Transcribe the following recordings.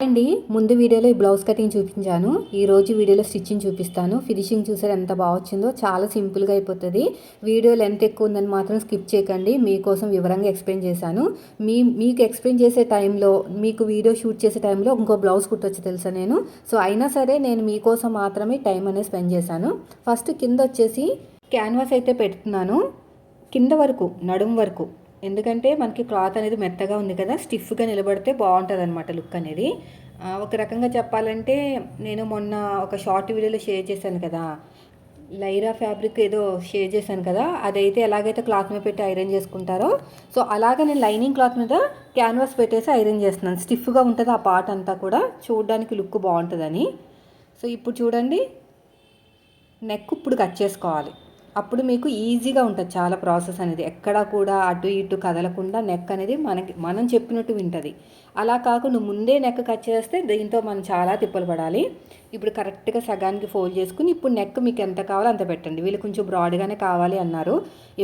అండి ముందు వీడియోలో ఈ బ్లౌజ్ కటింగ్ చూపించాను. ఈ రోజు వీడియోలో స్టిచ్చింగ్ చూపిస్తాను. ఫినిషింగ్ చూసారు ఎంత బాగా వచ్చిందో. చాలా సింపుల్గా అయిపోతుంది. వీడియో లెంత్ ఎక్కువ ఉందని మాత్రం స్కిప్ చేయకండి. మీకోసం వివరంగా ఎక్స్ప్లెయిన్ చేశాను. మీ మీకు ఎక్స్ప్లెయిన్ చేసే టైంలో మీకు వీడియో షూట్ చేసే టైంలో ఇంకో బ్లౌజ్ కుట్టొచ్చు తెలుసా నేను. సో అయినా సరే నేను మీకోసం మాత్రమే టైం అనేది స్పెండ్ చేశాను. ఫస్ట్ కింద వచ్చేసి క్యాన్వాస్ అయితే పెడుతున్నాను. కింద వరకు నడుం వరకు. ఎందుకంటే మనకి క్లాత్ అనేది మెత్తగా ఉంది కదా స్టిఫ్గా నిలబడితే బాగుంటుంది అనమాట లుక్ అనేది. ఒక రకంగా చెప్పాలంటే నేను మొన్న ఒక షార్ట్ వీడియోలో షేర్ చేశాను కదా లైరా ఫ్యాబ్రిక్ ఏదో షేర్ చేశాను కదా అదైతే ఎలాగైతే క్లాత్ మీద పెట్టి ఐరన్ చేసుకుంటారో సో అలాగే నేను లైనింగ్ క్లాత్ మీద క్యాన్వాస్ పెట్టేసి ఐరన్ చేస్తున్నాను. స్టిఫ్గా ఉంటుంది ఆ పార్ట్ అంతా కూడా చూడడానికి లుక్ బాగుంటుందని. సో ఇప్పుడు చూడండి నెక్ ఇప్పుడు కట్ చేసుకోవాలి. అప్పుడు మీకు ఈజీగా ఉంటుంది చాలా ప్రాసెస్ అనేది. ఎక్కడా కూడా అటు ఇటు కదలకుండా నెక్ అనేది మనకి మనం చెప్పినట్టు వింటుంది. అలా కాకుండా ముందే నెక్ కట్ చేస్తే దీంతో మనం చాలా తిప్పలు పడాలి. ఇప్పుడు కరెక్ట్గా సగానికి ఫోల్డ్ చేసుకుని ఇప్పుడు నెక్ మీకు ఎంత కావాలో అంత పెట్టండి. వీళ్ళు కొంచెం బ్రాడ్గానే కావాలి అన్నారు.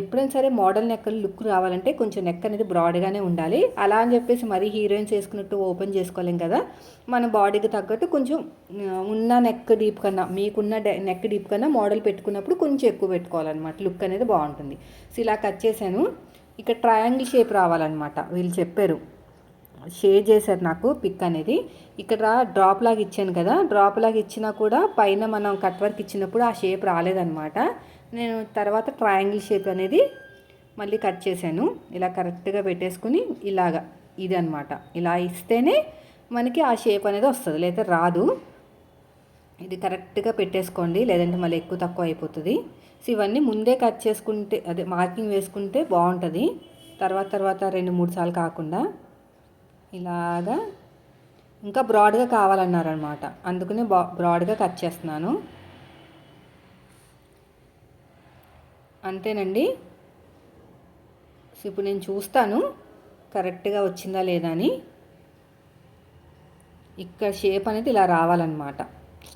ఎప్పుడైనా సరే మోడల్ నెక్ లుక్ రావాలంటే కొంచెం నెక్ అనేది బ్రాడ్గానే ఉండాలి. అలా అని చెప్పేసి మరీ హీరోయిన్స్ వేసుకున్నట్టు ఓపెన్ చేసుకోలేం కదా. మన బాడీకి తగ్గట్టు కొంచెం ఉన్న నెక్ డీప్ కన్నా మీకున్న నెక్ డీప్ కన్నా మోడల్ పెట్టుకున్నప్పుడు కొంచెం ఎక్కువ పెట్టుకోవాలన్నమాట. లుక్ అనేది బాగుంటుంది. సో ఇలా కట్ చేశాను. ఇక్కడ ట్రయాంగిల్ షేప్ రావాలన్నమాట. వీళ్ళు చెప్పారు. షేర్ చేశారు నాకు పిక్ అనేది. ఇక్కడ డ్రాప్ లాగా ఇచ్చాను కదా డ్రాప్ లాగా ఇచ్చినా కూడా పైన మనం కట్ వర్క్ ఇచ్చినప్పుడు ఆ షేప్ రాలేదనమాట నేను తర్వాత ట్రయాంగిల్ షేప్ అనేది మళ్ళీ కట్ చేశాను. ఇలా కరెక్ట్గా పెట్టేసుకుని ఇలాగా ఇది అనమాట ఇలా ఇస్తేనే మనకి ఆ షేప్ అనేది వస్తుంది లేదా రాదు. ఇది కరెక్ట్గా పెట్టేసుకోండి లేదంటే మళ్ళీ ఎక్కువ తక్కువ అయిపోతుంది. సో ఇవన్నీ ముందే కట్ చేసుకుంటే అదే మార్కింగ్ వేసుకుంటే బాగుంటుంది. తర్వాత తర్వాత రెండు మూడు సార్లు కాకుండా. ఇలాగా ఇంకా బ్రాడ్గా కావాలన్నారనమాట. అందుకనే బా బ్రాడ్గా కట్ చేస్తున్నాను. అంతేనండి. ఇప్పుడు నేను చూస్తాను కరెక్ట్గా వచ్చిందా లేదా అని. ఇక్కడ షేప్ అనేది ఇలా రావాలన్నమాట.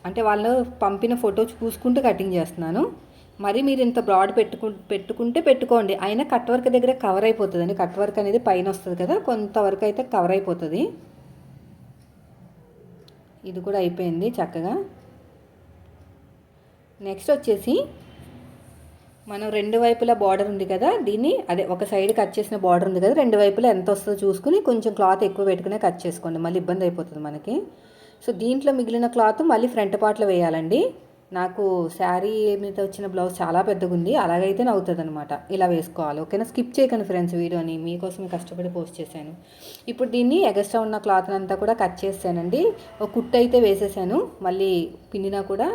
అంటే వాళ్ళు పంపిన ఫోటో చూసుకుంటూ కటింగ్ చేస్తున్నాను. మరి మీరు ఇంత బ్రాడ్ పెట్టుకు పెట్టుకుంటే పెట్టుకోండి. అయినా కట్ వర్క్ దగ్గర కవర్ అయిపోతుందండి. కట్ వర్క్ అనేది పైన వస్తుంది కదా. కొంతవరకు అయితే కవర్ అయిపోతుంది. ఇది కూడా అయిపోయింది చక్కగా. నెక్స్ట్ వచ్చేసి మనం రెండు వైపులా బార్డర్ ఉంది కదా. దీన్ని అదే ఒక సైడ్ కట్ చేసిన బార్డర్ ఉంది కదా. రెండు వైపులా ఎంత వస్తుందో చూసుకుని కొంచెం క్లాత్ ఎక్కువ పెట్టుకునే కట్ చేసుకోండి. మళ్ళీ ఇబ్బంది అయిపోతుంది మనకి. సో దీంట్లో మిగిలిన క్లాత్ మళ్ళీ ఫ్రంట్ పార్ట్లో వేయాలండి. నాకు శారీ మీద వచ్చిన బ్లౌజ్ చాలా పెద్దగా ఉంది అలాగైతే అవుతుంది అనమాట ఇలా వేసుకోవాలి ఓకేనా? స్కిప్ చేయకండి ఫ్రెండ్స్ వీడియోని మీకోసం కష్టపడి పోస్ట్ చేశాను. ఇప్పుడు దీన్ని ఎగస్ట్రా ఉన్న క్లాత్ అంతా కూడా కట్ చేసానండి ఒక కుట్టు అయితే వేసేసాను మళ్ళీ పిండినా కూడా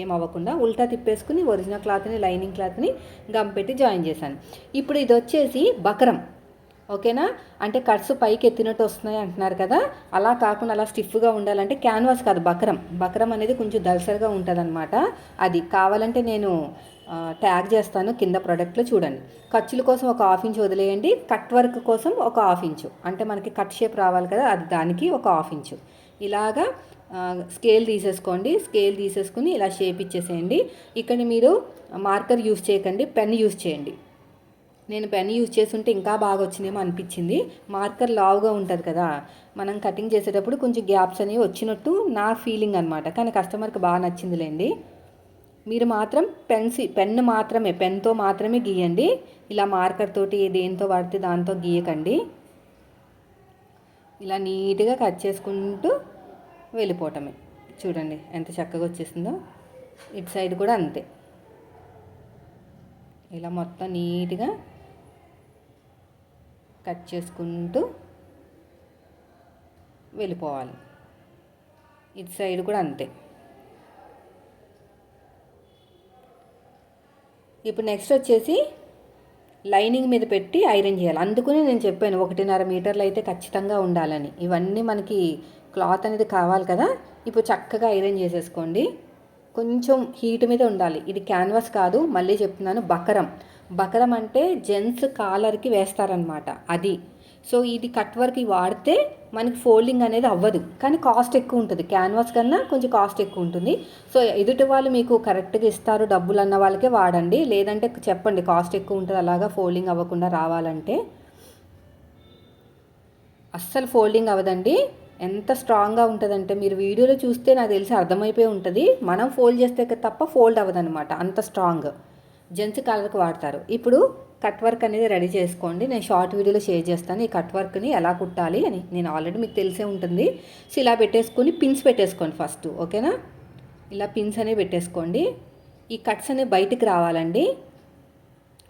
ఏం అవ్వకుండా ఉల్టా తిప్పేసుకుని ఒరిజినల్ క్లాత్ని లైనింగ్ క్లాత్ని గమ్ పెట్టి జాయిన్ చేశాను. ఇప్పుడు ఇది వచ్చేసి బకరం. ఓకేనా? అంటే కట్స్ పైకి ఎత్తినట్టు వస్తున్నాయి అంటున్నారు కదా. అలా కాకుండా అలా స్టిఫ్గా ఉండాలంటే క్యాన్వాస్ కాదు బకరం. బకరం అనేది కొంచెం దలసరిగా ఉంటుంది అది కావాలంటే నేను ట్యాగ్ చేస్తాను కింద ప్రోడక్ట్లో చూడండి. ఖర్చుల కోసం ఒక హాఫ్ ఇంచ్ వదిలేయండి. కట్ వర్క్ కోసం ఒక హాఫ్ ఇంచు. అంటే మనకి కట్ షేప్ రావాలి కదా అది దానికి ఒక హాఫ్ ఇంచు. ఇలాగా స్కేల్ తీసేసుకోండి. స్కేల్ తీసేసుకుని ఇలా షేప్ ఇచ్చేసేయండి. ఇక్కడ మీరు మార్కర్ యూస్ చేయకండి పెన్ యూస్ చేయండి. నేను పెన్ యూజ్ చేస్తుంటే ఇంకా బాగా వచ్చిందేమో అనిపించింది. మార్కర్ లావుగా ఉంటుంది కదా. మనం కటింగ్ చేసేటప్పుడు కొంచెం గ్యాప్స్ అనేవి వచ్చినట్టు నా ఫీలింగ్ అనమాట కానీ కస్టమర్కి బాగా నచ్చిందిలేండి. మీరు మాత్రం పెన్సి పెన్ మాత్రమే పెన్తో మాత్రమే గీయండి. ఇలా మార్కర్ తోటి దేంతో పడితే దాంతో గీయకండి. ఇలా నీట్గా కట్ చేసుకుంటూ వెళ్ళిపోవటమే. చూడండి ఎంత చక్కగా వచ్చేసిందో. ఇటు సైడ్ కూడా అంతే. ఇలా మొత్తం నీట్గా కట్ చేసుకుంటూ వెళ్ళిపోవాలి. ఇటు సైడ్ కూడా అంతే. ఇప్పుడు నెక్స్ట్ వచ్చేసి లైనింగ్ మీద పెట్టి ఐరన్ చేయాలి. అందుకునే నేను చెప్పాను ఒకటిన్నర మీటర్లు అయితే ఖచ్చితంగా ఉండాలని. ఇవన్నీ మనకి క్లాత్ అనేది కావాలి కదా. ఇప్పుడు చక్కగా ఐరన్ చేసేసుకోండి. కొంచెం హీట్ మీద ఉండాలి. ఇది క్యాన్వాస్ కాదు. మళ్ళీ చెప్తున్నాను బకరం. బకరం అంటే జెంట్స్ కాలర్కి వేస్తారనమాట అది. సో ఇది కట్ వర్క్ వాడితే మనకి ఫోల్డింగ్ అనేది అవ్వదు. కానీ కాస్ట్ ఎక్కువ ఉంటుంది. క్యాన్వాస్ కన్నా కొంచెం కాస్ట్ ఎక్కువ ఉంటుంది. సో ఎదుటి వాళ్ళు మీకు కరెక్ట్గా ఇస్తారు డబ్బులు అన్న వాళ్ళకే వాడండి. లేదంటే చెప్పండి కాస్ట్ ఎక్కువ ఉంటుంది అలాగా ఫోల్డింగ్ అవ్వకుండా రావాలంటే. అస్సలు ఫోల్డింగ్ అవ్వదండి. ఎంత స్ట్రాంగ్గా ఉంటుందంటే మీరు వీడియోలో చూస్తే నాకు తెలిసి అర్థమైపోయి ఉంటుంది. మనం ఫోల్డ్ చేస్తే తప్ప ఫోల్డ్ అవ్వదనమాట అంత స్ట్రాంగ్. జెంట్స్ కాలర్కి వాడతారు. ఇప్పుడు కట్ వర్క్ అనేది రెడీ చేసుకోండి. నేను షార్ట్ వీడియోలో షేర్ చేస్తాను. ఈ కట్ వర్క్ని ఎలా కుట్టాలి అని నేను ఆల్రెడీ మీకు తెలిసే ఉంటుంది. సో ఇలా పెట్టేసుకొని పిన్స్ పెట్టేసుకోండి ఫస్ట్. ఓకేనా? ఇలా పిన్స్ అనేవి పెట్టేసుకోండి. ఈ కట్స్ అనేవి బయటికి రావాలండి.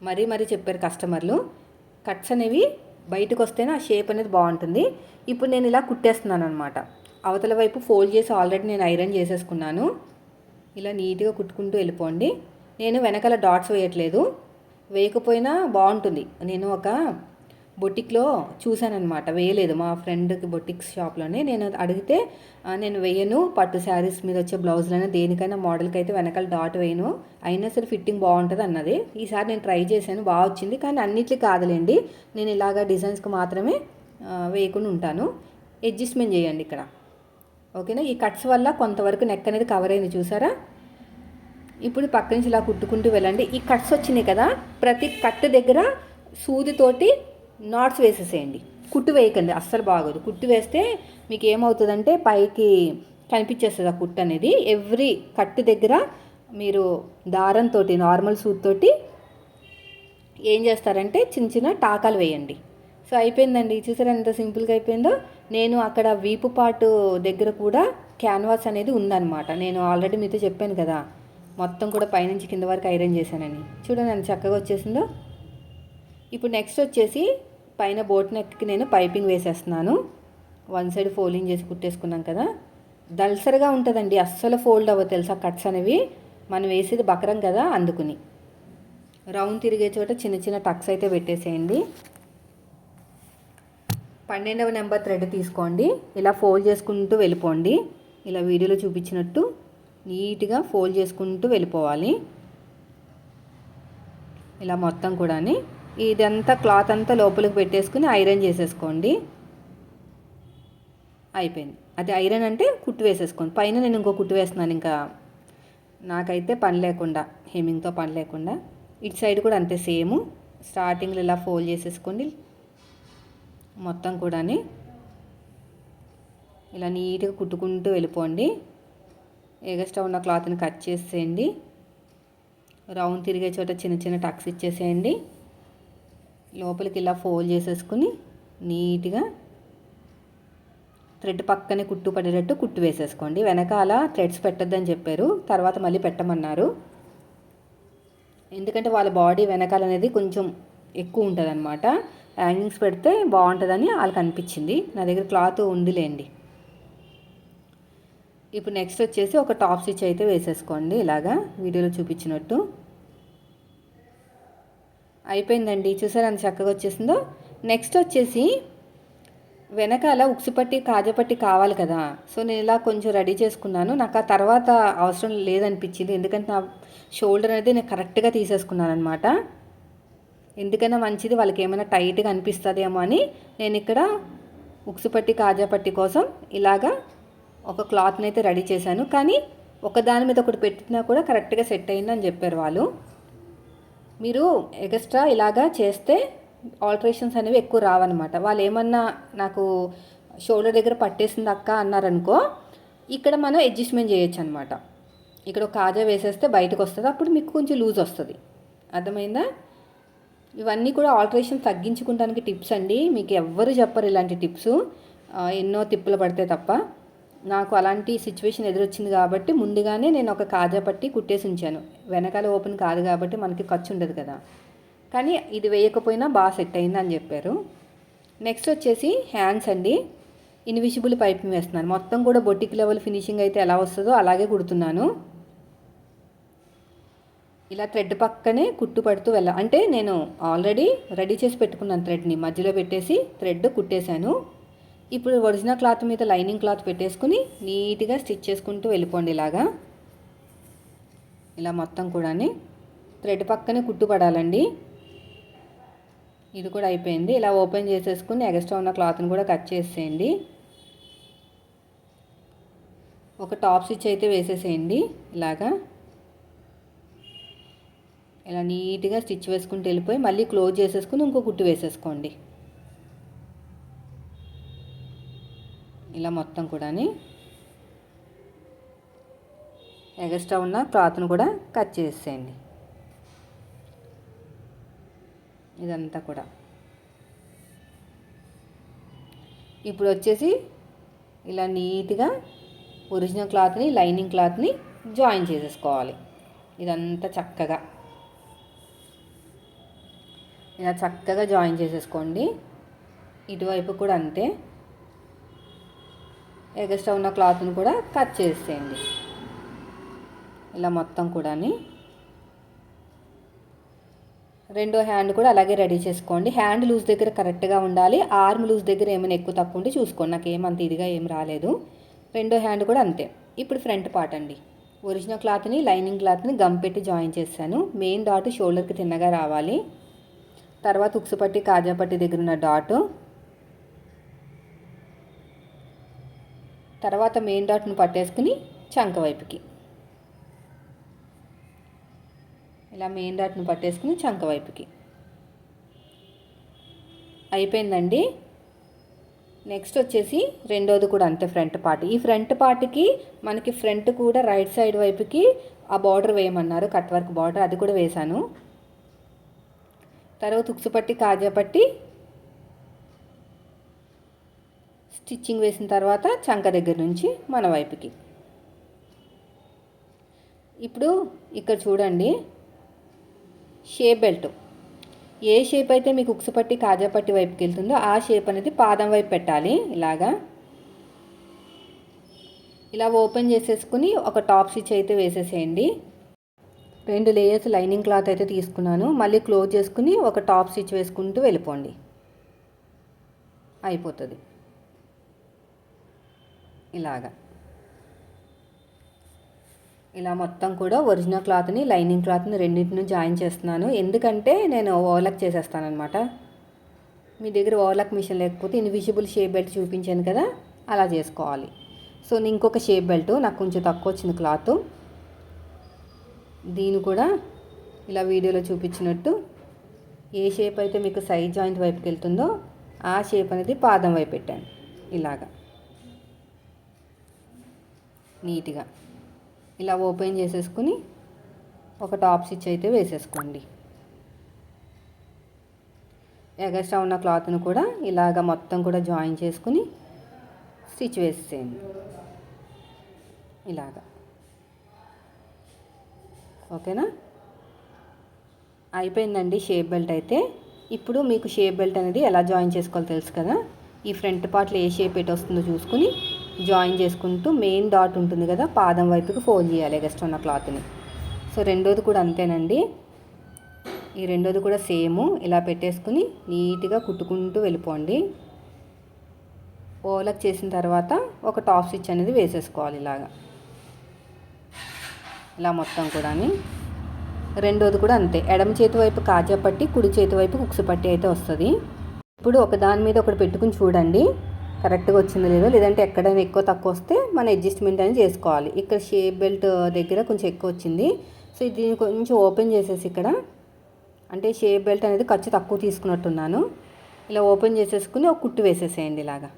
మరీ మరీ చెప్పారు కస్టమర్లు. కట్స్ అనేవి బయటకు వస్తేనే ఆ షేప్ అనేది బాగుంటుంది. ఇప్పుడు నేను ఇలా కుట్టేస్తున్నాను అనమాట అవతల వైపు ఫోల్డ్ చేసి ఆల్రెడీ నేను ఐరన్ చేసేసుకున్నాను. ఇలా నీట్గా కుట్టుకుంటూ వెళ్ళిపోండి. నేను వెనకాల డాట్స్ వేయట్లేదు. వేయకపోయినా బాగుంటుంది. నేను ఒక బొటిక్లో చూశానమాట వేయలేదు. మా ఫ్రెండ్కి బొటిక్స్ షాప్లోనే నేను అడిగితే నేను వేయను. పట్టు శారీస్ మీద వచ్చే బ్లౌజ్లైనా దేనికైనా మోడల్కి అయితే వెనకాల డాట్ వేయను. అయినా సరే ఫిట్టింగ్ బాగుంటుంది అన్నది. ఈసారి నేను ట్రై చేశాను. బాగా వచ్చింది. కానీ అన్నిటికీ కాదులేండి. నేను ఇలాగ డిజైన్స్కి మాత్రమే వేయకుండా ఉంటాను. అడ్జస్ట్మెంట్ చేయండి ఇక్కడ. ఓకేనా? ఈ కట్స్ వల్ల కొంతవరకు నెక్ అనేది కవర్ అయింది. చూసారా? ఇప్పుడు పక్క నుంచి ఇలా కుట్టుకుంటూ వెళ్ళండి. ఈ కట్స్ వచ్చినాయి కదా ప్రతి కట్టు దగ్గర సూదితోటి నాట్స్ వేసేసేయండి. కుట్టు వేయకండి అస్సలు బాగోదు. కుట్టు వేస్తే మీకు ఏమవుతుందంటే పైకి కనిపించేస్తుంది ఆ కుట్టు అనేది. ఎవ్రీ కట్టు దగ్గర మీరు దారంతో నార్మల్ సూత్తోటి ఏం చేస్తారంటే చిన్న చిన్న టాకాలు వేయండి. సో అయిపోయిందండి. చూసారా ఎంత సింపుల్గా అయిపోయిందో? నేను అక్కడ వీపు పాటు దగ్గర కూడా క్యాన్వాస్ అనేది ఉందన్నమాట. నేను ఆల్రెడీ మీతో చెప్పాను కదా మొత్తం కూడా పైనుంచి కింద వరకు ఐరన్ చేశానని. చూడండి ఎంత చక్కగా వచ్చేసిందో. ఇప్పుడు నెక్స్ట్ వచ్చేసి పైన బోట్ నెక్కి నేను పైపింగ్ వేసేస్తున్నాను. వన్ సైడ్ ఫోల్డింగ్ చేసి కుట్టేసుకున్నాం కదా. దల్సరగా ఉంటుందండి అస్సలు ఫోల్డ్ అవ్వ తెలుసా కట్స్ అనేవి. మనం వేసేది బకరం కదా అందుకుని. రౌండ్ తిరిగే చోట చిన్న చిన్న టక్స్ అయితే పెట్టేసేయండి. పన్నెండవ నెంబర్ థ్రెడ్ తీసుకోండి. ఇలా ఫోల్డ్ చేసుకుంటూ వెళ్ళిపోండి. ఇలా వీడియోలో చూపించినట్టు నీట్గా ఫోల్డ్ చేసుకుంటూ వెళ్ళిపోవాలి. ఇలా మొత్తం కూడా ఇదంతా క్లాత్ అంతా లోపలికి పెట్టేసుకుని ఐరన్ చేసేసుకోండి. అయిపోయింది. అది ఐరన్ అంటే కుట్టు వేసేసుకోండి. పైన నేను ఇంకో కుట్టు వేస్తున్నాను ఇంకా. నాకైతే పని లేకుండా హెమింగ్తో పని లేకుండా. ఇటు సైడ్ కూడా అంతే సేమ్. స్టార్టింగ్లో ఇలా ఫోల్డ్ చేసేసుకోండి. మొత్తం కూడా ఇలా నీట్గా కుట్టుకుంటూ వెళ్ళిపోండి. ఎగస్ట్రా ఉన్న క్లాత్ని కట్ చేసేయండి. రౌండ్ తిరిగే చోట చిన్న చిన్న టక్స్ ఇచ్చేసేయండి. లోపలికి ఇలా ఫోల్డ్ చేసేసుకుని నీట్గా థ్రెడ్ పక్కనే కుట్టు పడేటట్టు కుట్టు వేసేసుకోండి. వెనకాల థ్రెడ్స్ పెట్టద్దని చెప్పారు. తర్వాత మళ్ళీ పెట్టమన్నారు. ఎందుకంటే వాళ్ళ బాడీ వెనకాల అనేది కొంచెం ఎక్కువ ఉంటుంది అనమాట హ్యాంగింగ్స్ పెడితే బాగుంటుందని వాళ్ళకి అనిపించింది. నా దగ్గర క్లాత్ ఉందిలేండి. ఇప్పుడు నెక్స్ట్ వచ్చేసి ఒక టాప్ స్టిచ్ అయితే వేసేసుకోండి. ఇలాగా వీడియోలో చూపించినట్టు. అయిపోయిందండి. చూసారు అంత చక్కగా వచ్చేసిందో? నెక్స్ట్ వచ్చేసి వెనకాల ఉక్సుపట్టి కాజపట్టి కావాలి కదా. సో నేను ఇలా కొంచెం రెడీ చేసుకున్నాను. నాకు ఆ తర్వాత అవసరం లేదనిపించింది. ఎందుకంటే నా షోల్డర్ అనేది నేను కరెక్ట్గా తీసేసుకున్నాను అనమాట ఎందుకైనా మంచిది వాళ్ళకి ఏమైనా టైట్గా అనిపిస్తుందేమో అని నేను ఇక్కడ ఉక్సుపట్టి కాజాపట్టి కోసం ఇలాగా ఒక క్లాత్ని అయితే రెడీ చేశాను. కానీ ఒకదాని మీద ఒకటి పెట్టినా కూడా కరెక్ట్గా సెట్ అయిందని చెప్పారు వాళ్ళు. మీరు ఎక్స్ట్రా ఇలాగా చేస్తే ఆల్టరేషన్స్ అనేవి ఎక్కువ రావన్నమాట. వాళ్ళు ఏమన్నా నాకు షోల్డర్ దగ్గర పట్టేసింది అక్క అన్నారనుకో ఇక్కడ మనం అడ్జస్ట్మెంట్ చేయొచ్చు అనమాట ఇక్కడ ఒక కాజా వేసేస్తే బయటకు వస్తుంది అప్పుడు మీకు కొంచెం లూజ్ వస్తుంది. అర్థమైందా? ఇవన్నీ కూడా ఆల్టరేషన్ తగ్గించుకోవడానికి టిప్స్ అండి. మీకు ఎవ్వరు చెప్పరు ఇలాంటి టిప్స్. ఎన్నో తిప్పులు పడితే తప్ప. నాకు అలాంటి సిచ్యువేషన్ ఎదురొచ్చింది కాబట్టి ముందుగానే నేను ఒక కాజా పట్టి కుట్టేసి ఉంచాను. వెనకాల ఓపెన్ కాదు కాబట్టి మనకి ఖర్చు ఉండదు కదా. కానీ ఇది వేయకపోయినా బాగా సెట్ అయిందని చెప్పారు. నెక్స్ట్ వచ్చేసి హ్యాండ్స్ అండి. ఇన్విజిబుల్ పైపింగ్ వేస్తున్నాను. మొత్తం కూడా బొటిక్ లెవెల్ ఫినిషింగ్ అయితే ఎలా వస్తుందో అలాగే కుడుతున్నాను. ఇలా థ్రెడ్ పక్కనే కుట్టు పడుతూ వెళ్ళా అంటే నేను ఆల్రెడీ రెడీ చేసి పెట్టుకున్నాను థ్రెడ్ని మధ్యలో పెట్టేసి థ్రెడ్ కుట్టేశాను. ఇప్పుడు ఒరిజినల్ క్లాత్ మీద లైనింగ్ క్లాత్ పెట్టేసుకుని నీట్గా స్టిచ్ చేసుకుంటూ వెళ్ళిపోండి ఇలాగా. ఇలా మొత్తం కూడా థ్రెడ్ పక్కనే కుట్టు పడాలండి ఇది కూడా అయిపోయింది. ఇలా ఓపెన్ చేసేసుకుని ఎక్స్ట్రా ఉన్న క్లాత్ని కూడా కట్ చేసేయండి. ఒక టాప్ స్టిచ్ అయితే వేసేసేయండి ఇలాగా. ఇలా నీట్గా స్టిచ్ వేసుకుంటూ వెళ్ళిపోయి మళ్ళీ క్లోజ్ చేసేసుకుని ఇంకో కుట్టు వేసేసుకోండి. ఇలా మొత్తం కూడాని ఎగస్ట్రా ఉన్న క్లాత్ను కూడా కట్ చేసేయండి. ఇదంతా కూడా. ఇప్పుడు వచ్చేసి ఇలా నీట్గా ఒరిజినల్ క్లాత్ని లైనింగ్ క్లాత్ని జాయిన్ చేసేసుకోవాలి. ఇదంతా చక్కగా. ఇలా చక్కగా జాయిన్ చేసేసుకోండి. ఇటువైపు కూడా అంతే. ఎగస్ట్రా ఉన్న క్లాత్ని కూడా కట్ చేసేయండి. ఇలా మొత్తం కూడా రెండో హ్యాండ్ కూడా అలాగే రెడీ చేసుకోండి. హ్యాండ్ లూజ్ దగ్గర కరెక్ట్గా ఉండాలి. ఆర్మ్ లూజ్ దగ్గర ఏమైనా ఎక్కువ తక్కువ ఉంటే చూసుకోండి. నాకు ఏమంత ఇదిగా ఏం రాలేదు. రెండో హ్యాండ్ కూడా అంతే. ఇప్పుడు ఫ్రంట్ పార్ట్ అండి. ఒరిజినల్ క్లాత్ని లైనింగ్ క్లాత్ని గమ్ పెట్టి జాయిన్ చేశాను. మెయిన్ డాట్ షోల్డర్కి తిన్నగా రావాలి. తర్వాత ఉక్సుపట్టి కాజాపట్టి దగ్గర ఉన్న డాట్. తర్వాత మెయిన్ డాట్ను పట్టేసుకుని చంక వైపుకి. ఇలా మెయిన్ డాట్ను పట్టేసుకుని చంక వైపుకి. అయిపోయిందండి. నెక్స్ట్ వచ్చేసి రెండోది కూడా అంతే ఫ్రంట్ పార్ట్. ఈ ఫ్రంట్ పార్ట్కి మనకి ఫ్రంట్ కూడా రైట్ సైడ్ వైపుకి ఆ బార్డర్ వేయమన్నారు కట్ వర్క్ బార్డర్ అది కూడా వేశాను. తర్వాత ఉక్సుపట్టి పట్టి కాజా పట్టి స్టిచ్చింగ్ వేసిన తర్వాత చంక దగ్గర నుంచి మన వైపుకి. ఇప్పుడు ఇక్కడ చూడండి. Shape belt. ఏ షేప్ అయితే మీకు ఉక్సు పట్టి కాజా పట్టి వైపుకి వెళ్తుందో ఆ షేప్ అనేది పాదం వైపు పెట్టాలి. ఇలాగా. ఇలా ఓపెన్ చేసేసుకుని ఒక టాప్ స్టిచ్ అయితే వేసేసేయండి. రెండు లేయర్స్ లైనింగ్ క్లాత్ అయితే తీసుకున్నాను. మళ్ళీ క్లోజ్ చేసుకుని ఒక టాప్ స్టిచ్ వేసుకుంటూ వెళ్ళిపోండి. అయిపోతుంది. ఇలాగా. ఇలా మొత్తం కూడా ఒరిజినల్ క్లాత్ని లైనింగ్ క్లాత్ని రెండింటిని జాయిన్ చేస్తున్నాను. ఎందుకంటే నేను ఓవర్లక్ చేసేస్తానమాట మీ దగ్గర ఓవర్లక్ మిషన్ లేకపోతే ఇన్విజిబుల్ షేప్ బెల్ట్ చూపించాను కదా అలా చేసుకోవాలి. సో నేను ఇంకొక షేప్ బెల్ట్ నాకు కొంచెం తక్కువ వచ్చింది క్లాత్. దీన్ని కూడా ఇలా వీడియోలో చూపించినట్టు ఏ షేప్ అయితే మీకు సైడ్ జాయింట్ వైపుకి వెళ్తుందో ఆ షేప్ అనేది పాదం వైపు పెట్టాను. ఇలాగా. నీట్గా. ఇలా ఓపెన్ చేసేసుకుని ఒక టాప్ స్టిచ్ అయితే వేసేసుకోండి. ఎగస్ట్రా ఉన్న క్లాత్ను కూడా ఇలాగ మొత్తం కూడా జాయిన్ చేసుకుని స్టిచ్ వేసేయండి. ఇలాగా. ఓకేనా? అయిపోయిందండి షేప్ బెల్ట్ అయితే. ఇప్పుడు మీకు షేప్ బెల్ట్ అనేది ఎలా జాయిన్ చేసుకోవాలో తెలుసు కదా? ఈ ఫ్రంట్ పార్ట్లో ఏ షేప్ ఎటు వస్తుందో చూసుకుని జాయిన్ చేసుకుంటూ మెయిన్ డాట్ ఉంటుంది కదా పాదం వైపుకి ఫోల్డ్ చేయాలి ఎగస్ట్ ఉన్న క్లాత్ని. సో రెండోది కూడా అంతేనండి. ఈ రెండోది కూడా సేమ్. ఇలా పెట్టేసుకుని నీట్గా కుట్టుకుంటూ వెళ్ళిపోండి. ఓలక్ చేసిన తర్వాత ఒక టాప్ స్టిచ్ అనేది వేసేసుకోవాలి ఇలాగా. ఇలా మొత్తం కూడా రెండోది కూడా అంతే. ఎడమ చేతి వైపు కాజా పట్టి కుడి చేతి వైపు కుక్సు పట్టి అయితే వస్తుంది. ఇప్పుడు ఒక దాని మీద ఒకటి పెట్టుకుని చూడండి. కరెక్ట్గా వచ్చిందో లేదో లేదంటే ఎక్కడైనా ఎక్కువ తక్కువ వస్తే మన అడ్జస్ట్మెంట్ అనేది చేసుకోవాలి. ఇక్కడ షేప్ బెల్ట్ దగ్గర కొంచెం ఎక్కువ వచ్చింది. సో దీన్ని కొంచెం ఓపెన్ చేసేసి ఇక్కడ అంటే షేప్ బెల్ట్ అనేది ఖర్చు తక్కువ తీసుకున్నట్టున్నాను. ఇలా ఓపెన్ చేసేసుకుని ఒక కుట్టు వేసేసేయండి ఇలాగా.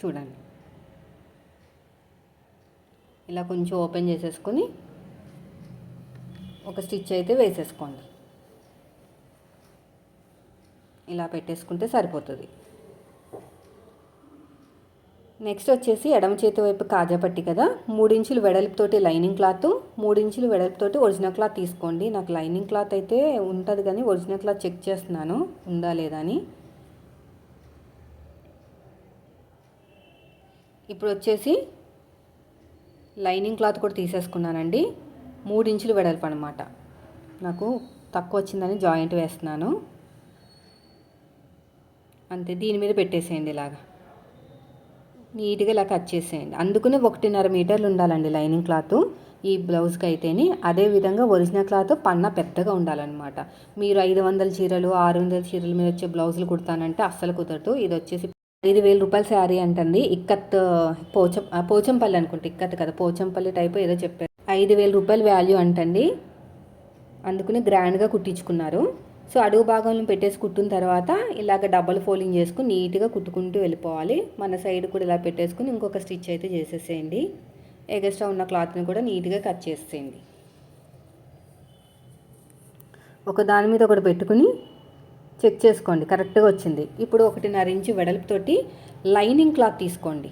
చూడండి. ఇలా కొంచెం ఓపెన్ చేసేసుకొని ఒక స్టిచ్ అయితే వేసేసుకోండి. ఇలా పెట్టేసుకుంటే సరిపోతుంది. నెక్స్ట్ వచ్చేసి ఎడమ చేతి వైపు కాజా పట్టి కదా మూడించులు వెడల్పుతోటి లైనింగ్ క్లాత్ మూడించులు వెడల్పుతోటి ఒరిజినల్ క్లాత్ తీసుకోండి. నాకు లైనింగ్ క్లాత్ అయితే ఉంటుంది కానీ ఒరిజినల్ క్లాత్ చెక్ చేస్తున్నాను ఉందా లేదా అని. ఇప్పుడు వచ్చేసి లైనింగ్ క్లాత్ కూడా తీసేసుకున్నానండి మూడించులు వెడల్పు అనమాట నాకు తక్కువ వచ్చిందని జాయింట్ వేస్తున్నాను. అంతే దీని మీద పెట్టేసేయండి ఇలాగా. నీట్గా ఇలా కట్ చేసేయండి. అందుకునే ఒకటిన్నర మీటర్లు ఉండాలండి లైనింగ్ క్లాత్. ఈ బ్లౌజ్కి అయితేని అదేవిధంగా ఒరిజినల్ క్లాత్ పన్న పెద్దగా ఉండాలన్నమాట. మీరు ఐదు వందల చీరలు ఆరు వందల చీరల మీద వచ్చే బ్లౌజులు కుడతానంటే అస్సలు కుదరదు. ఇది వచ్చేసి ఐదు వేల రూపాయల శారీ అంటండి. ఇక్కత్ పోచం పోచంపల్లి అనుకుంటే ఇక్కత్ కదా పోచంపల్లి టైప్ ఏదో చెప్పారు. ఐదు వేల రూపాయల వాల్యూ అంటండి. అందుకుని గ్రాండ్గా కుట్టించుకున్నారు. సో అడుగు భాగంలో పెట్టేసి కుట్టిన తర్వాత ఇలాగ డబల్ ఫోల్డింగ్ చేసుకుని నీట్గా కుట్టుకుంటూ వెళ్ళిపోవాలి. మన సైడ్ కూడా ఇలా పెట్టేసుకుని ఇంకొక స్టిచ్ అయితే చేసేసేయండి. ఎగస్ట్రా ఉన్న క్లాత్ని కూడా నీట్గా కట్ చేసేయండి ఒక దాని మీద ఒకటి పెట్టుకుని చెక్ చేసుకోండి. కరెక్ట్గా వచ్చింది. ఇప్పుడు ఒకటిన్నర ఇంచు వెడల్పుతోటి లైనింగ్ క్లాత్ తీసుకోండి.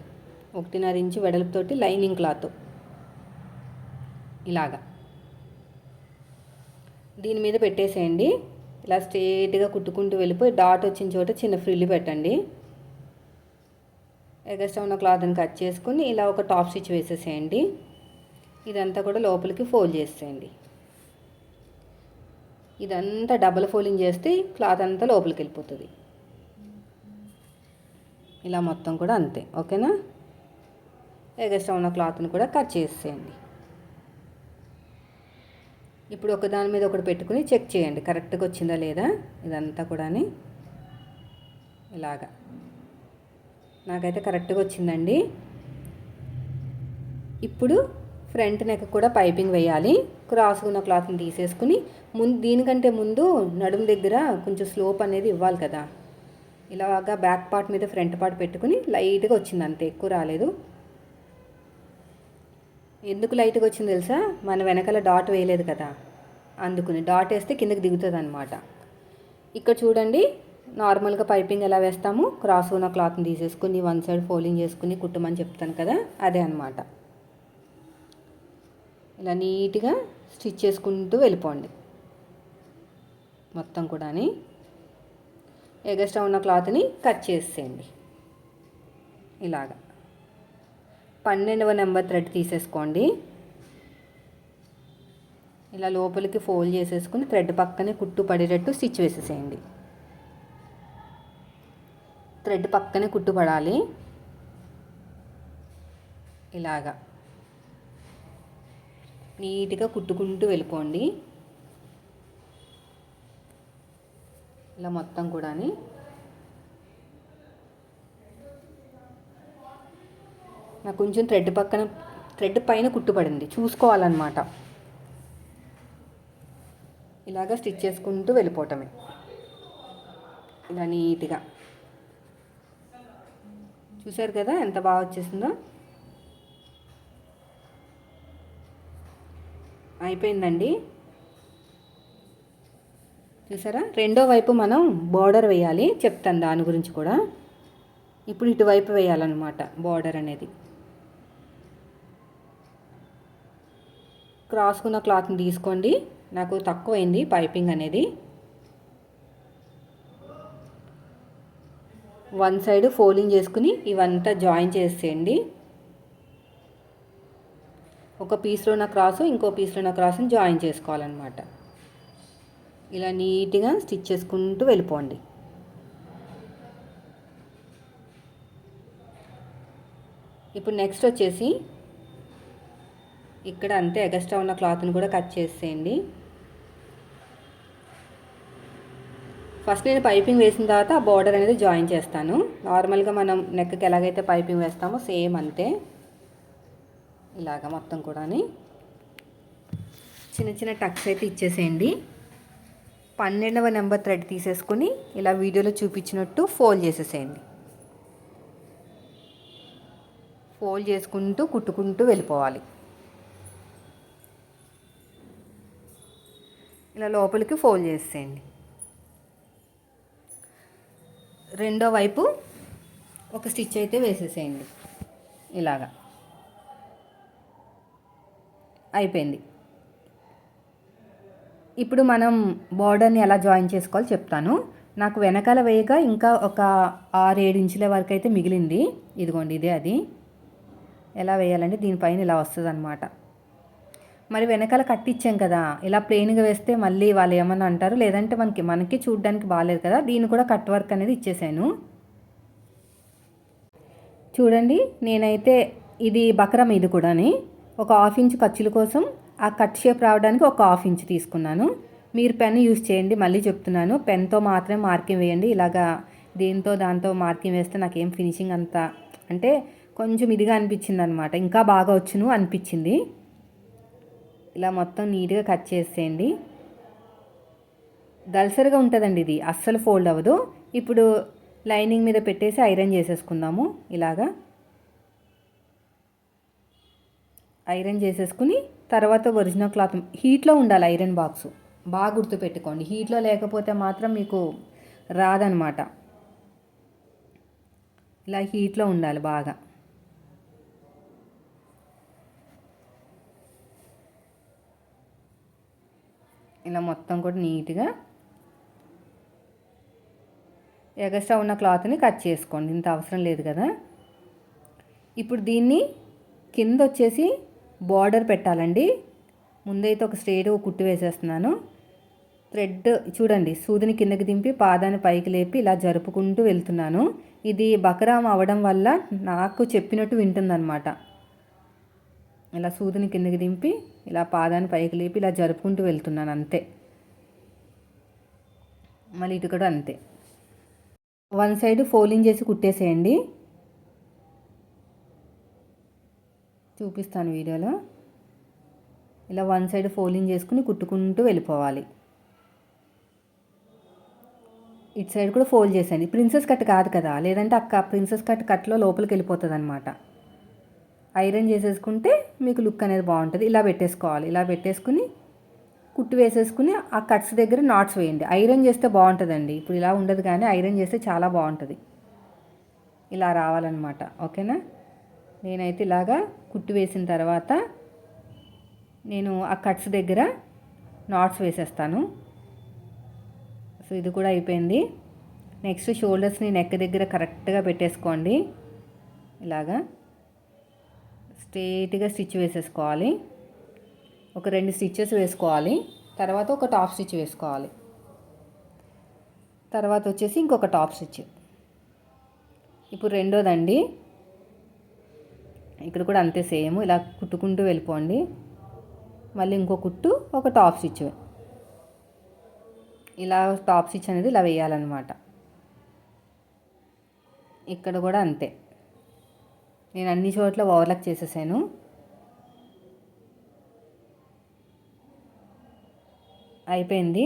ఒకటిన్నర ఇంచు వెడల్పుతోటి లైనింగ్ క్లాత్ ఇలాగా. దీని మీద పెట్టేసేయండి. ఇలా స్ట్రేట్గా కుట్టుకుంటూ వెళ్ళిపోయి డాట్ వచ్చిన చోట చిన్న ఫ్రిల్లు పెట్టండి. ఎగస్ట్రా ఉన్న క్లాత్ని కట్ చేసుకుని ఇలా ఒక టాప్ స్టిచ్ వేసేసేయండి. ఇదంతా కూడా లోపలికి ఫోల్డ్ చేసేయండి. ఇదంతా డబల్ ఫోల్డింగ్ చేస్తే క్లాత్ అంతా లోపలికి వెళ్ళిపోతుంది. ఇలా మొత్తం కూడా అంతే ఓకేనా? ఎగస్ట్రా ఉన్న క్లాత్ని కూడా కట్ చేసేయండి. ఇప్పుడు ఒక దాని మీద ఒకటి పెట్టుకుని చెక్ చేయండి. కరెక్ట్గా వచ్చిందా లేదా? ఇదంతా కూడా ఇలాగా. నాకైతే కరెక్ట్గా వచ్చిందండి. ఇప్పుడు ఫ్రంట్ నెక్ కూడా పైపింగ్ వేయాలి. క్రాస్గా ఉన్న క్లాత్ని తీసేసుకుని ముందు దీనికంటే ముందు నడుము దగ్గర కొంచెం స్లోప్ అనేది ఇవ్వాలి కదా. ఇలాగా బ్యాక్ పార్ట్ మీద ఫ్రంట్ పార్ట్ పెట్టుకుని లైట్గా వచ్చింది అంతే ఎక్కువ రాలేదు. ఎందుకు లైట్గా వచ్చింది తెలుసా? మన వెనకాల డాట్ వేయలేదు కదా. అందుకుని డాట్ వేస్తే కిందకి దిగుతుంది అనమాట ఇక్కడ చూడండి నార్మల్గా పైపింగ్ ఎలా వేస్తాము? క్రాస్ ఉన్న క్లాత్ని తీసేసుకుని వన్ సైడ్ ఫోల్డింగ్ చేసుకుని కుట్టమని చెప్తాను కదా అదే అనమాట ఇలా నీట్గా స్టిచ్ చేసుకుంటూ వెళ్ళిపోండి. మొత్తం కూడా ఎగస్ట్రా ఉన్న క్లాత్ని కట్ చేసేయండి. ఇలాగా. పన్నెండవ నెంబర్ థ్రెడ్ తీసేసుకోండి. ఇలా లోపలికి ఫోల్డ్ చేసేసుకుని థ్రెడ్ పక్కనే కుట్టు పడేటట్టు స్టిచ్ వేసేసేయండి. థ్రెడ్ పక్కనే కుట్టు పడాలి. ఇలాగా. నీట్గా కుట్టుకుంటూ వెళ్ళిపోండి. ఇలా మొత్తం కూడా నాకు కొంచెం థ్రెడ్ పక్కన థ్రెడ్ పైన కుట్టుపడింది. చూసుకోవాలన్నమాట. ఇలాగ స్టిచ్ చేసుకుంటూ వెళ్ళిపోవటమే. ఇలా నీట్గా. చూసారు కదా ఎంత బాగా వచ్చేసిందో? అయిపోయిందండి. చూసారా? రెండో వైపు మనం బార్డర్ వేయాలి. చెప్తాను దాని గురించి కూడా. ఇప్పుడు ఇటువైపు వేయాలన్నమాట బార్డర్ అనేది. క్రాస్కున్న క్లాత్ని తీసుకోండి. నాకు తక్కువైంది పైపింగ్ అనేది. వన్ సైడ్ ఫోల్డింగ్ చేసుకుని ఇవంతా జాయిన్ చేసేయండి. ఒక పీస్లో ఉన్న క్రాసు ఇంకో పీస్లో ఉన్న క్రాస్ని జాయిన్ చేసుకోవాలన్నమాట. ఇలా నీట్గా స్టిచ్ చేసుకుంటూ వెళ్ళిపోండి. ఇప్పుడు నెక్స్ట్ వచ్చేసి ఇక్కడ అంతే ఎగస్ట్రా ఉన్న క్లాత్ని కూడా కట్ చేసేయండి. ఫస్ట్ నేను పైపింగ్ వేసిన తర్వాత ఆ బార్డర్ అనేది జాయిన్ చేస్తాను. నార్మల్గా మనం నెక్కి ఎలాగైతే పైపింగ్ వేస్తామో సేమ్ అంతే. ఇలాగ మొత్తం కూడా చిన్న చిన్న టక్స్ అయితే ఇచ్చేసేయండి. పన్నెండవ నెంబర్ థ్రెడ్ తీసేసుకొని ఇలా వీడియోలో చూపించినట్టు ఫోల్డ్ చేసేసేయండి. ఫోల్డ్ చేసుకుంటూ కుట్టుకుంటూ వెళ్ళిపోవాలి. ఇలా లోపలికి ఫోల్డ్ చేసేయండి. రెండో వైపు ఒక స్టిచ్ అయితే వేసేసేయండి. ఇలాగా. అయిపోయింది. ఇప్పుడు మనం బార్డర్ని ఎలా జాయిన్ చేసుకోవాలో చెప్తాను. నాకు వెనకాల వేయక ఇంకా ఒక ఆరు ఏడు ఇంచుల వరకు అయితే మిగిలింది. ఇదిగోండి ఇదే అది. ఎలా వేయాలంటే దీనిపైన ఇలా వస్తుంది అనమాట మరి వెనకాల కట్టించాం కదా ఇలా ప్లెయిన్గా వేస్తే మళ్ళీ వాళ్ళు ఏమన్నా అంటారు? లేదంటే మనకి మనకి చూడడానికి బాగాలేదు కదా దీన్ని కూడా కట్ వర్క్ అనేది ఇచ్చేసాను. చూడండి నేనైతే ఇది బకరం ఇది కూడాని ఒక హాఫ్ ఇంచ్ ఖర్చుల కోసం ఆ కట్ షేప్ రావడానికి ఒక హాఫ్ ఇంచ్ తీసుకున్నాను. మీరు పెన్ యూస్ చేయండి మళ్ళీ చెప్తున్నాను. పెన్తో మాత్రమే మార్కింగ్ వేయండి ఇలాగా దీంతో దాంతో మార్కింగ్ వేస్తే నాకేం ఫినిషింగ్ అంత అంటే కొంచెం ఇదిగా అనిపించింది అనమాట ఇంకా బాగా వచ్చును అనిపించింది. ఇలా మొత్తం నీట్గా కట్ చేసేయండి. దల్సరిగా ఉంటుందండి ఇది. అస్సలు ఫోల్డ్ అవ్వదు. ఇప్పుడు లైనింగ్ మీద పెట్టేసి ఐరన్ చేసేసుకుందాము. ఇలాగా. ఐరన్ చేసేసుకుని తర్వాత ఒరిజినల్ క్లాత్ హీట్లో ఉండాలి ఐరన్ బాక్స్. బాగా గుర్తుపెట్టుకోండి. హీట్లో లేకపోతే మాత్రం మీకు రాదనమాట. ఇలా హీట్లో ఉండాలి బాగా. ఇలా మొత్తం కూడా నీట్గా ఎగస్ట్రా ఉన్న క్లాత్ని కట్ చేసుకోండి. ఇంత అవసరం లేదు కదా. ఇప్పుడు దీన్ని కింద వచ్చేసి బార్డర్ పెట్టాలండి. ముందైతే ఒక స్ట్రేట్ కుట్టు వేసేస్తున్నాను. థ్రెడ్ చూడండి సూదిని కిందకి దింపి పాదాన్ని పైకి లేపి ఇలా జరుపుకుంటూ వెళ్తున్నాను. ఇది బకరాం అవడం వల్ల నాకు చెప్పినట్టు వింటుందన్నమాట. ఇలా సూదిని కిందకి దింపి ఇలా పాదాన్ని పైకి లేపి ఇలా జరుపుకుంటూ వెళ్తున్నాను అంతే. మళ్ళీ ఇటు కూడా అంతే. వన్ సైడ్ ఫోలింగ్ చేసి కుట్టేసేయండి. చూపిస్తాను వీడియోలో. ఇలా వన్ సైడ్ ఫోలింగ్ చేసుకుని కుట్టుకుంటూ వెళ్ళిపోవాలి. ఇటు సైడ్ కూడా ఫోల్డ్ చేసేయండి. ప్రిన్సెస్ కట్ కాదు కదా లేదంటే అక్క ప్రిన్సెస్ కట్ కట్లో లోపలికి వెళ్ళిపోతుంది అనమాట ఐరన్ చేసేసుకుంటే మీకు లుక్ అనేది బాగుంటుంది. ఇలా పెట్టేసుకోవాలి. ఇలా పెట్టేసుకుని కుట్టు వేసేసుకుని ఆ కట్స్ దగ్గర నాట్స్ వేయండి. ఐరన్ చేస్తే బాగుంటుందండి. ఇప్పుడు ఇలా ఉండదు కానీ ఐరన్ చేస్తే చాలా బాగుంటుంది. ఇలా రావాలన్నమాట. ఓకేనా? నేనైతే ఇలాగా కుట్టు వేసిన తర్వాత నేను ఆ కట్స్ దగ్గర నాట్స్ వేసేస్తాను. సో ఇది కూడా అయిపోయింది. నెక్స్ట్ షోల్డర్స్ని నెక్ దగ్గర కరెక్ట్గా పెట్టేసుకోండి. ఇలాగా. స్ట్రేట్గా స్టిచ్ వేసేసుకోవాలి. ఒక రెండు స్టిచ్చెస్ వేసుకోవాలి. తర్వాత ఒక టాప్ స్టిచ్ వేసుకోవాలి. తర్వాత వచ్చేసి ఇంకొక టాప్ స్టిచ్. ఇప్పుడు రెండోదండి. ఇక్కడ కూడా అంతే సేమ్. ఇలా కుట్టుకుంటూ వెళ్ళిపోండి. మళ్ళీ ఇంకో కుట్టు ఒక టాప్ స్టిచ్. ఇలా టాప్ స్టిచ్ అనేది ఇలా వేయాలన్నమాట. ఇక్కడ కూడా అంతే. నేను అన్ని చోట్ల ఓవర్లాక్ చేసేసాను. అయిపోయింది.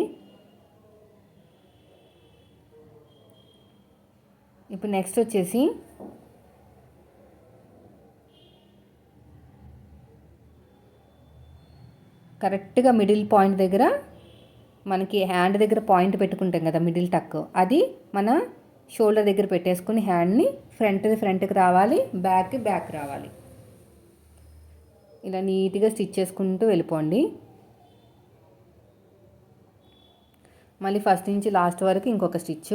ఇప్పుడు నెక్స్ట్ వచ్చేసి కరెక్ట్గా మిడిల్ పాయింట్ దగ్గర మనకి హ్యాండ్ దగ్గర పాయింట్ పెట్టుకుంటాం కదా మిడిల్ టక్. అది మన షోల్డర్ దగ్గర పెట్టేసుకుని హ్యాండ్ని ఫ్రంట్ది ఫ్రంట్కి రావాలి బ్యాక్ బ్యాక్ రావాలి. ఇలా నీట్గా స్టిచ్ చేసుకుంటూ వెళ్ళిపోండి. మళ్ళీ ఫస్ట్ నుంచి లాస్ట్ వరకు ఇంకొక స్టిచ్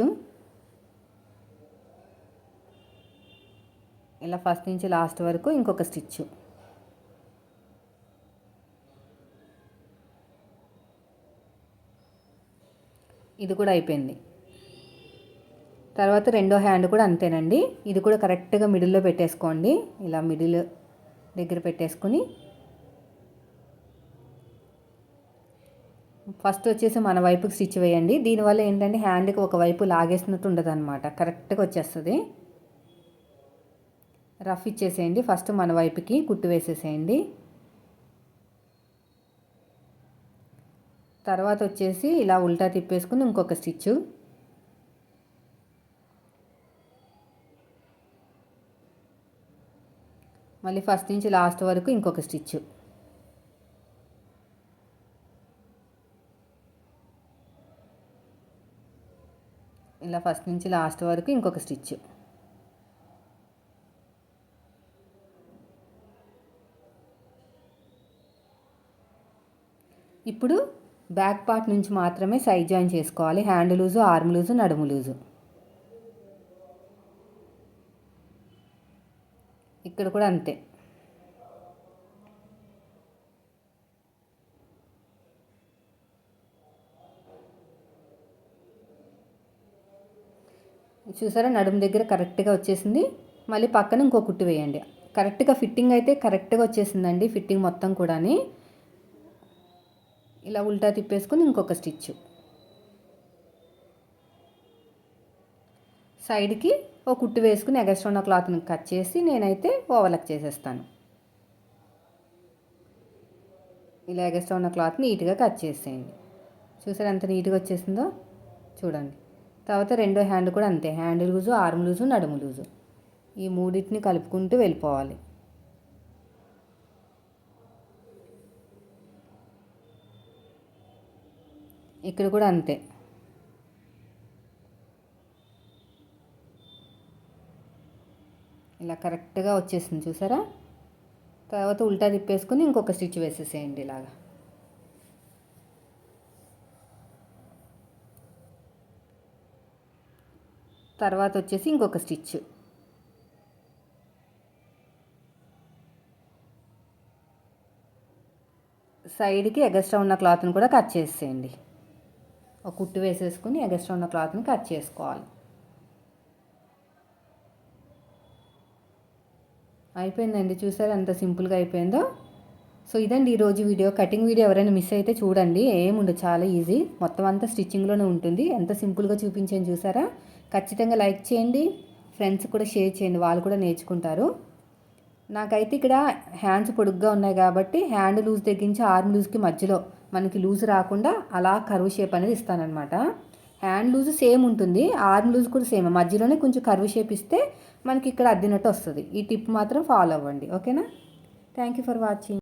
ఇలా ఫస్ట్ నుంచి లాస్ట్ వరకు ఇంకొక స్టిచ్ ఇది కూడా అయిపోయింది. తర్వాత రెండో హ్యాండ్ కూడా అంతేనండి. ఇది కూడా కరెక్ట్గా మిడిల్లో పెట్టేసుకోండి. ఇలా మిడిల్ దగ్గర పెట్టేసుకుని ఫస్ట్ వచ్చేసి మన వైపుకి స్టిచ్ వేయండి. దీనివల్ల ఏంటంటే హ్యాండ్కి ఒక వైపు లాగేసినట్టు ఉండదు అనమాట కరెక్ట్గా వచ్చేస్తుంది. రఫ్ ఇచ్చేసేయండి. ఫస్ట్ మన వైపుకి కుట్టు వేసేసేయండి. తర్వాత వచ్చేసి ఇలా ఉల్టా తిప్పేసుకుని ఇంకొక స్టిచ్చు. మళ్ళీ ఫస్ట్ నుంచి లాస్ట్ వరకు ఇంకొక స్టిచ్. ఇలా ఫస్ట్ నుంచి లాస్ట్ వరకు ఇంకొక స్టిచ్. ఇప్పుడు బ్యాక్ పార్ట్ నుంచి మాత్రమే సైడ్ జాయిన్ చేసుకోవాలి. హ్యాండ్ లూజు ఆర్మ్ లూజు నడుము లూజు. ఇక్కడ కూడా అంతే. చూసారా నడుము దగ్గర కరెక్ట్గా వచ్చేసింది. మళ్ళీ పక్కన ఇంకో కుట్టు వేయండి. కరెక్ట్గా ఫిట్టింగ్ అయితే కరెక్ట్గా వచ్చేసిందండి ఫిట్టింగ్ మొత్తం కూడాని. ఇలా ఉల్టా తిప్పేసుకొని ఇంకొక స్టిచ్ సైడ్కి ఒక కుట్టు వేసుకుని ఎగస్ట్రా ఉన్న క్లాత్ని కట్ చేసి నేనైతే ఓవర్లక్ చేసేస్తాను. ఇలా ఎగస్ట్రా ఉన్న క్లాత్ నీట్గా కట్ చేసేయండి. చూసారు ఎంత నీట్గా వచ్చేసిందో? చూడండి. తర్వాత రెండో హ్యాండ్ కూడా అంతే. హ్యాండ్ లూజు ఆర్మ్ లూజు నడుము లూజు. ఈ మూడింటిని కలుపుకుంటూ వెళ్ళిపోవాలి. ఇక్కడ కూడా అంతే. ఇలా కరెక్ట్గా వచ్చేసింది చూసారా? తర్వాత ఉల్టా తిప్పేసుకుని ఇంకొక స్టిచ్ వేసేసేయండి ఇలాగా. తర్వాత వచ్చేసి ఇంకొక స్టిచ్. సైడ్కి ఎగస్ట్రా ఉన్న క్లాత్ని కూడా కట్ చేసేయండి. ఒక కుట్టు వేసేసుకుని ఎగస్ట్రా ఉన్న క్లాత్ని కట్ చేసుకోవాలి. అయిపోయిందండి. చూసారా అంత సింపుల్గా అయిపోయిందో. సో ఇదండి ఈరోజు వీడియో. కటింగ్ వీడియో ఎవరైనా మిస్ అయితే చూడండి. ఏముండదు చాలా ఈజీ. మొత్తం అంతా స్టిచ్చింగ్లోనే ఉంటుంది. ఎంత సింపుల్గా చూపించాను చూసారా? ఖచ్చితంగా లైక్ చేయండి. ఫ్రెండ్స్ కూడా షేర్ చేయండి. వాళ్ళు కూడా నేర్చుకుంటారు. నాకైతే ఇక్కడ హ్యాండ్స్ పొడుగ్గా ఉన్నాయి కాబట్టి హ్యాండ్ లూజ్ తగ్గించి ఆర్మ్ లూజ్కి మధ్యలో మనకి లూజ్ రాకుండా అలా కరువు షేప్ అనేది ఇస్తానన్నమాట. హ్యాండ్ లూజ్ సేమ్ ఉంటుంది. ఆర్మ్ లూజ్ కూడా సేమ్. మధ్యలోనే కొంచెం కరువు షేప్ ఇస్తే మనకి ఇక్కడ అద్దినట్టు వస్తుంది. ఈ టిప్ మాత్రం ఫాలో అవ్వండి. ఓకేనా? Thank you for watching